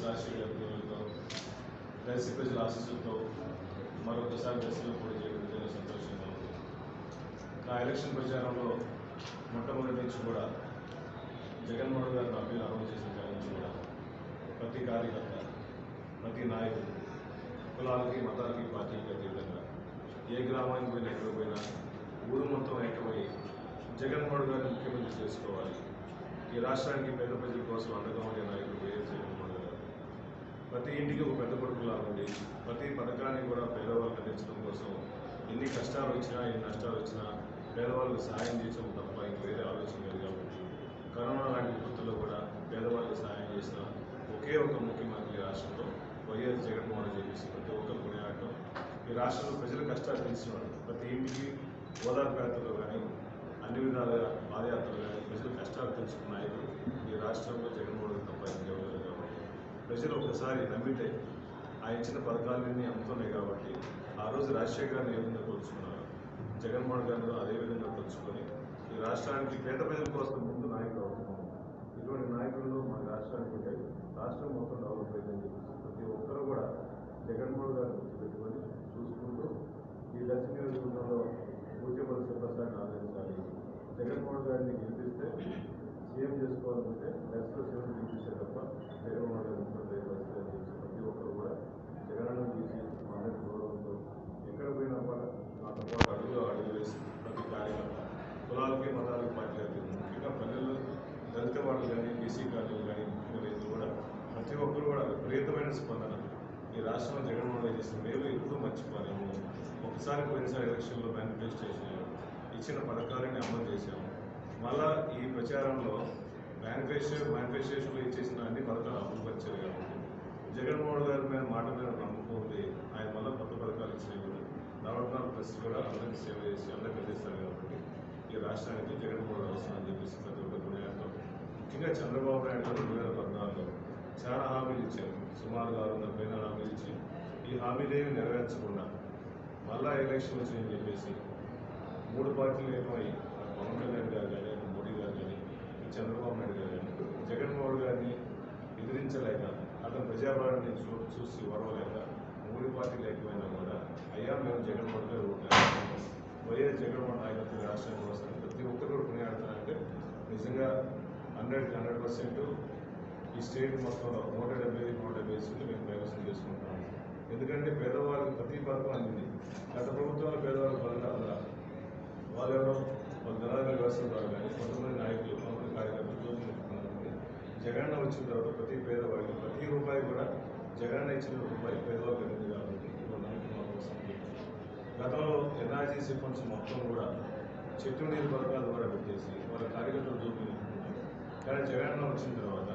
YS Rajasekhar గారి పేరుతో దర్శి ప్రజల ఆశీస్సులతో మరొకసారి దర్శిలో పోటీ చేయడం నిజంగా సంతోషంగా ఉంది నా ఎలక్షన్ ప్రచారంలో మొట్టమొదటి నుంచి కూడా జగన్మోహన్ గారు నా పేరు అమలు చేసిన కాడి నుంచి కూడా ప్రతి కార్యకర్త ప్రతి నాయకుడు కులాలకి మతాలకి పార్టీకి అతీతంగా ఏ గ్రామానికి పోయినా ఎక్కడ పోయినా ఊరు మొత్తం ఏకమై జగన్మోహన్ గారిని ముఖ్యమంత్రి చేసుకోవాలి ఈ రాష్ట్రానికి పేద ప్రజల కోసం అండగా ఉండే నాయకుడు వైఎస్ జగన్మోహన్ గారు ప్రతి ఇంటికి ఒక పెద్ద కొడుకులా ఉండి ప్రతి పథకాన్ని కూడా పేదవాళ్ళకి అందించడం కోసం ఎన్ని కష్టాలు వచ్చినా ఎన్ని నష్టాలు వచ్చినా పేదవాళ్ళకి సహాయం చేయడం తప్ప ఇంక వేరే ఆలోచన లేదు కాబట్టి. కరోనా లాంటి విపత్తుల్లో కూడా పేదవాళ్ళకి సహాయం చేసిన ఒకే ఒక ముఖ్యమంత్రి రాష్ట్రంలో వైఎస్ జగన్మోహన్ రెడ్డి చెప్పేసి ప్రతి ఒక్కరు కొనియాడటం ఈ రాష్ట్రంలో ప్రజల కష్టాలు తెలిసినవాడు ప్రతి ఇంటికి ఓదార్పు యాత్రలో కానీ అన్ని విధాలుగా పాదయాత్రలు కానీ ప్రజల కష్టాలు తెలుసుకున్న నాయకుడు ఈ రాష్ట్రంలో జగన్మోహన్ రెడ్డి తప్ప ఇంకెవరు లేరు కాబట్టి ప్రజలు ఒకసారి నమ్మితే ఆ ఇచ్చిన పథకాలన్నీ అమ్ముతున్నాయి కాబట్టి ఆ రోజు రాజశేఖర్ గారిని ఏ విధంగా కోల్చుకున్నారు జగన్మోహన్ గారిని అదే విధంగా కొలుచుకొని ఈ రాష్ట్రానికి పేద ప్రజల కోసం ముందు నాయకులు అవుతున్నాము ఇటువంటి నాయకులు మన రాష్ట్రానికి ఉంటే రాష్ట్రం మొత్తం డెవలప్ అయిందని చెప్పేసి ప్రతి ఒక్కరూ కూడా జగన్మోహన్ గారిని గుర్తుపెట్టుకొని చూసుకుంటూ ఈ దశ నియోజకవర్గంలో పూజ్యపల్లి శివప్రసాద్ని ఆదరించాలి. జగన్మోహన్ గారిని గెలిపిస్తే సీఎం చేసుకోవాలంటే దశలో సీఎం గెలిపిస్తే తప్ప జగన్మోహన్ గారిని ముఖ్యమంత్రి పరిస్థితి అని చెప్పి ప్రతి ఒక్కరు కూడా జగన్ను చూసి అందరి గౌరవంతో ఎక్కడ పోయినా కూడా నాతో పాటు అడుగులో అడుగు వేసి ప్రతి కార్యకర్త కులాలకి మతాలకి పార్టీ ముఖ్యంగా పల్లెల్లో దళిత వాళ్ళు కానీ బీసీ కార్డులు కానీ ముఖ్యంగా రైతులు కూడా ప్రతి ఒక్కరు కూడా విపరీతమైన స్పందన ఈ రాష్ట్రంలో జగన్మోహన్ రెడ్డి చేసిన మేలు ఎప్పుడూ మర్చిపోలేము ఒకసారి పోయినసారి ఎలక్షన్లో మేనిఫెస్టేషన్ ఇచ్చిన పథకాలని అమలు చేశాము. మళ్ళా ఈ ప్రచారంలో మేనిఫెస్టో మేనిఫెస్టేషన్లో ఇచ్చేసిన అన్ని పథకాలు అమలు పరిచారు కాబట్టి జగన్మోహన్ గారి మీద మాట మీద నమ్మకం ఉంది. ఆయన మళ్ళీ కొత్త పథకాలు ఇచ్చినవి నవరత్నాల ప్రెస్ కూడా అందరికీ సేవ చేసి అందరికీ అందిస్తారు కాబట్టి ఈ రాష్ట్రానికి జగన్మోహన్ అవసరం అని చెప్పేసి ప్రతి ఒక్క కొనియాడతాం ముఖ్యంగా చంద్రబాబు నాయుడు గారు రెండు వేల పద్నాలుగులో చాలా హామీలు ఇచ్చారు. సుమారుగా ఆరు వందల పైన హామీలు ఇచ్చి ఈ హామీలేమి నెరవేర్చకుండా మళ్ళా ఎలక్షన్ వచ్చిందని చెప్పేసి మూడు పార్టీలు ఏమై పవన్ కళ్యాణ్ గారు కానీ మోడీ గారు కానీ చంద్రబాబు నాయుడు గారు కానీ జగన్మోహన్ గారిని ఎదిరించలేక అతను ప్రజాభారాన్ని చూ చూసి ఓడవలేక మూడు పార్టీలు ఏకమైనా కూడా అయ్యా మేము జగన్మోహన్ గారు వైఎస్ జగన్మోహన్ నాయకత్వం రాష్ట్రానికి వస్తారు ప్రతి ఒక్కరు కూడా కొనియాడుతున్నారంటే నిజంగా హండ్రెడ్ హండ్రెడ్ పర్సెంట్ ఈ స్టేట్ మొత్తంలో నూట డెబ్బై నూట డెబ్బై సీట్లు మేము కైవసం చేసుకుంటాము ఎందుకంటే పేదవాళ్ళకి ప్రతి పథకం అందింది గత ప్రభుత్వంలో పేదవాళ్ళకి పథకాలు. వాళ్ళు ఎవరో వాళ్ళ ధనాల వ్యవస్థ కానీ కొంతమంది నాయకులు కొంతమంది కార్యకర్తలు చూసుకుంటున్నారు జగన్ వచ్చిన తర్వాత ప్రతి పేదవాడికి ప్రతి రూపాయి కూడా జగన్ ఇచ్చిన రూపాయి పేదవాళ్ళకి అందింది కాబట్టి ఇవాళ గతంలో ఎన్ఆర్జీసీ ఫండ్స్ మొత్తం కూడా చెట్టు నీరు పథకాల ద్వారా పెట్టేసి వాళ్ళ కార్యకర్తలు చూపించుకుంటున్నారు కానీ జగన్ వచ్చిన తర్వాత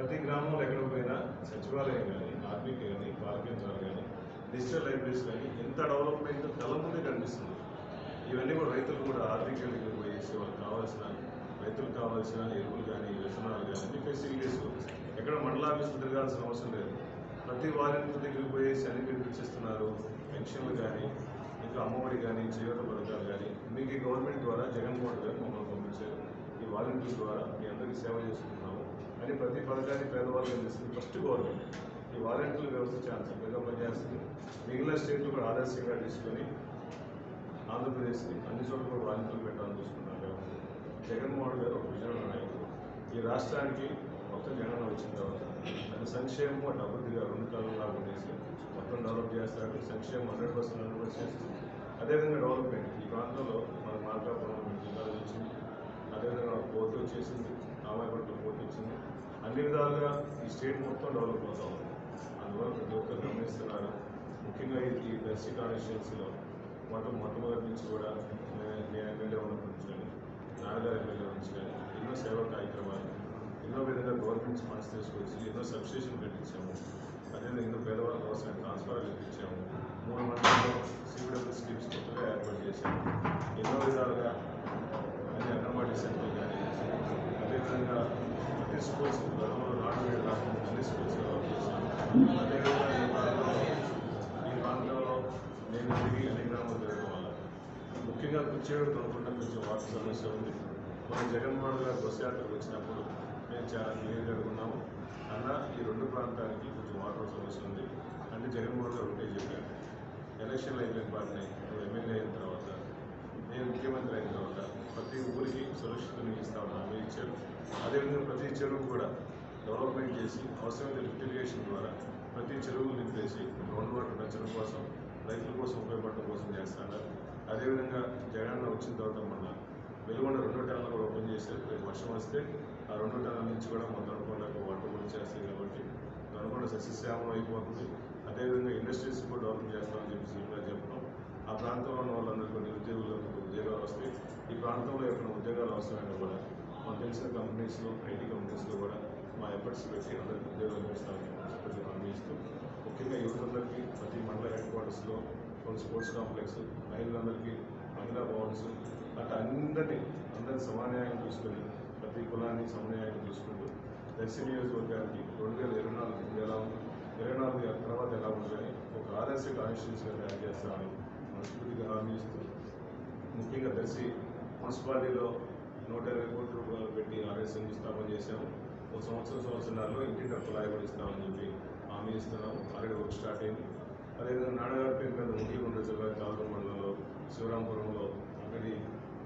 ప్రతి గ్రామంలో ఎక్కడ పోయినా సచివాలయం కానీ ఆర్బీకే కానీ పాలకేంద్రాలు కానీ డిజిటల్ లైబ్రరీస్ కానీ ఎంత డెవలప్మెంట్ తల ముందే కనిపిస్తుంది. ఇవన్నీ కూడా రైతులు కూడా ఆర్థిక దగ్గర పోయేసి వాళ్ళకి కావాల్సిన రైతులకు కావాల్సిన ఎరువులు కానీ వ్యసనాలు కానీ అన్ని ఫెసిలిటీస్ ఎక్కడ మండల ఆఫీసులు తిరగాల్సిన అవసరం లేదు. ప్రతి వాలంటీర్ దగ్గరికి పోయేసి అన్ని బెనిఫిట్స్ పెన్షన్లు కానీ ఇంకా అమ్మఒడి కానీ చేయూత పథకాలు కానీ మీకు ఈ గవర్నమెంట్ ద్వారా జగన్మోహన్ గారు మమ్మల్ని పంపించారు. ఈ వాలంటీర్ ద్వారా మీ అందరికీ సేవ చేసుకుంటున్నాము అని ప్రతి పథకాన్ని పేదవాళ్ళకి అందిస్తుంది ఫస్ట్ గవర్నమెంట్ ఈ వాలంటీర్ వ్యవస్థ చాలా చక్కగా పనిచేస్తుంది. మిగిలిన స్టేట్లు కూడా ఆదర్శంగా తీసుకొని ఆంధ్రప్రదేశ్ని అన్ని చోట్ల కూడా వాలంటీర్లు పెట్టాలని చూసుకున్నారు కాబట్టి జగన్మోహన్ గారు ఒక విజయవాడ నాయకుడు. ఈ రాష్ట్రానికి మొత్తం జగన్ వచ్చిన తర్వాత అది సంక్షేమం అటు అభివృద్ధిగా రెండు కాలంగా ఉండేసి మొత్తం డెవలప్ చేస్తాడు. సంక్షేమం హండ్రెడ్ పర్సెంట్ హండ్రెడ్ పర్సెంట్ అదేవిధంగా డెవలప్మెంట్ ఈ ప్రాంతంలో మన మార్కాపురం జిల్లాలో వచ్చింది. అదేవిధంగా పోర్టు వచ్చేసింది. రామాయపట్నం పోర్టు వచ్చింది అన్ని విధాలుగా ఈ స్టేట్ మొత్తం డెవలప్ అవుతా ఉంది. అందువల్ల ప్రతి ఒక్కరు గమనిస్తున్నారు. ముఖ్యంగా ఈ- ఈ దర్శి కాన్స్టిట్యున్సీలో మొట్ట మొట్టమొదటి నుంచి కూడా నేను ఎమ్మెల్యే ఉన్నప్పటి నుంచి కానీ నాన్నగారు ఎమ్మెల్యే నుంచి కానీ ఎన్నో సేవా కార్యక్రమాలు ఎన్నో విధంగా గవర్నమెంట్ ఫండ్స్ తీసుకొచ్చి ఎన్నో సబ్స్టేషన్ పెట్టించాము నేను తిరిగి అన్ని గ్రామాలు తిరగడం వల్ల ముఖ్యంగా కుర్చేడు కొనుక్కుంటే కొంచెం వాటర్ సమస్య ఉంది. మన జగన్మోహన్ గారు బస్ యాత్రకు వచ్చినప్పుడు మేము చాలా క్లియర్గా అనుకున్నాము అన్న ఈ రెండు ప్రాంతానికి కొంచెం వాటర్ సమస్య ఉంది అంటే జగన్మోహన్ గారు ఒకటే చెప్పారు. ఎలక్షన్లు అయిపోయిన పాటనే నువ్వు ఎమ్మెల్యే అయిన తర్వాత నేను ముఖ్యమంత్రి అయిన తర్వాత ప్రతి ఊరికి సురక్షిత ఇస్తామని హామీ ఇచ్చారు. అదేవిధంగా ప్రతి చెరువు కూడా డెవలప్మెంట్ చేసి అవసరమైన లిఫ్ట్ ఇరిగేషన్ ద్వారా ప్రతి చెరువులు నింపేసి గ్రౌండ్ వాటర్ పెంచడం కోసం రైతుల కోసం ఉపయోగపడడం కోసం చేస్తున్నారు అదేవిధంగా జగన్ వచ్చిన తర్వాత మొన్న వెలుగొండ రెండో టెన్లు కూడా ఓపెన్ చేశారు. రేపు వర్షం వస్తే ఆ రెండో టెన్ల నుంచి కూడా మన దొరకొండకు వాటర్ కూడా చేస్తాయి కాబట్టి దొరకొండ సస్యశ్యామం అయిపోతుంది అదేవిధంగా ఇండస్ట్రీస్ కూడా డెవలప్ చేస్తామని చెప్పి సీఎంగా చెప్పడం. ఆ ప్రాంతంలో ఉన్న వాళ్ళందరికీ నిరుద్యోగులకు ఉద్యోగాలు వస్తాయి. ఈ ప్రాంతంలో ఎక్కడ ఉద్యోగాలు అవసరమైనా కూడా మనకు తెలిసిన కంపెనీస్లో ఐటీ కంపెనీస్లో కూడా మా ఎఫర్ట్స్ పెట్టి అందరికీ ఉద్యోగాలు ఇస్తామని చెప్పి ఇస్తూ ముఖ్యంగా యువతందరికీ ప్రతి మండల హెడ్ క్వార్టర్స్లో కొన్ని స్పోర్ట్స్ కాంప్లెక్స్ మహిళలందరికీ మహిళా భవన్స్ అట్లా అందరినీ అందరి సమన్యాయం చూసుకొని ప్రతి కులాన్ని సమన్యాయం చూసుకుంటూ దర్శి నియోజకవర్గానికి రెండు వేల ఇరవై నాలుగు ముందు ఎలా ఉంది ఇరవై నాలుగు తర్వాత ఎలా ఉందని ఒక ఆదర్శ కాన్స్టిట్యూన్సీగా తయారు చేస్తామని మనస్ఫూర్తిగా హామీస్తూ ముఖ్యంగా దర్శి మున్సిపాలిటీలో నూట ఇరవై కోట్ల రూపాయలు పెట్టి ఆర్ఎస్ఎం స్థాపన చేశాము. ఒక సంవత్సరం సంవత్సరాల్లో ఇంటింటి కులాయి కూడా ఇస్తామని చెప్పి హామీ ఇస్తున్నాము ఆల్రెడీ వర్క్ స్టార్ట్ అయింది. అదేవిధంగా నాన్నగారి పేరు మీద ముఖ్యగుండ జిల్లా తాలూరు మండలంలో శివరాంపురంలో అక్కడి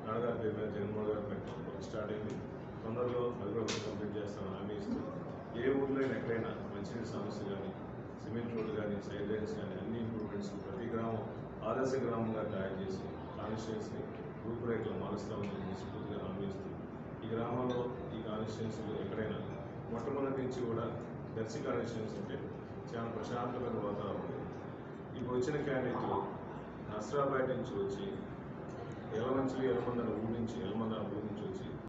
నాన్నగారి పేరు మీద జగన్మోహన్ గారి పేరు వర్క్ స్టార్ట్ అయింది. తొందరలో అది కూడా కంప్లీట్ చేస్తామని హామీ ఇస్తూ ఏ ఊర్లో ఎక్కడైనా మంచినీటి సమస్య కానీ సిమెంట్ రోడ్లు కానీ సైడ్ లైన్స్ కానీ అన్ని ఇంప్రూవ్మెంట్స్ ప్రతి గ్రామం ఆదర్శ గ్రామంగా తయారు చేసి కాన్స్టిట్యున్సీని రూపురేఖలు మారుస్తామని స్ఫూర్తిగా హామీ ఇస్తూ ఈ గ్రామంలో కాన్స్టిట్యున్సీలో ఎక్కడైనా మొట్టమొదటి నుంచి కూడా దర్శి కాన్స్టిట్యున్సీ అంటే చాలా ప్రశాంతమైన వాతావరణం ఇప్పుడు వచ్చిన క్యాండిడేట్లు నస్రాబాద్ నుంచి వచ్చి ఎలమంచిలి ఎలమందన ఊరి నుంచి ఎలమందన ఊరి నుంచి వచ్చి